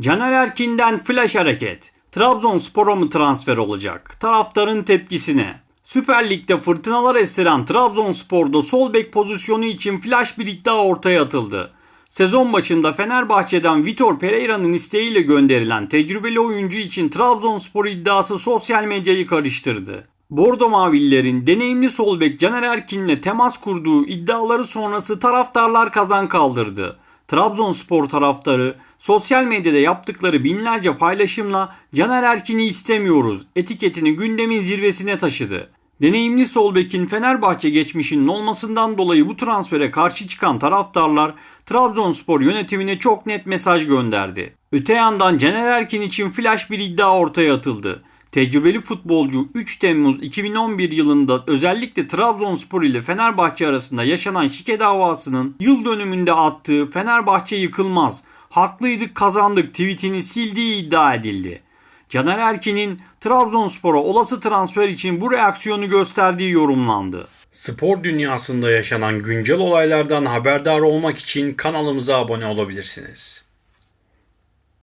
Caner Erkin'den flash hareket. Trabzonspor'a mı transfer olacak? Taraftarın tepkisine. Süper Lig'de fırtınalar estiren Trabzonspor'da sol bek pozisyonu için flash bir iddia ortaya atıldı. Sezon başında Fenerbahçe'den Vitor Pereira'nın isteğiyle gönderilen tecrübeli oyuncu için Trabzonspor iddiası sosyal medyayı karıştırdı. Bordo Mavililerin deneyimli sol bek Caner Erkin'le temas kurduğu iddiaları sonrası taraftarlar kazan kaldırdı. Trabzonspor taraftarı sosyal medyada yaptıkları binlerce paylaşımla Caner Erkin'i istemiyoruz etiketini gündemin zirvesine taşıdı. Deneyimli sol bekin Fenerbahçe geçmişinin olmasından dolayı bu transfere karşı çıkan taraftarlar Trabzonspor yönetimine çok net mesaj gönderdi. Öte yandan Caner Erkin için flash bir iddia ortaya atıldı. Tecrübeli futbolcu 3 Temmuz 2011 yılında özellikle Trabzonspor ile Fenerbahçe arasında yaşanan şike davasının yıl dönümünde attığı Fenerbahçe yıkılmaz, haklıydık kazandık tweetini sildiği iddia edildi. Caner Erkin'in Trabzonspor'a olası transfer için bu reaksiyonu gösterdiği yorumlandı. Spor dünyasında yaşanan güncel olaylardan haberdar olmak için kanalımıza abone olabilirsiniz.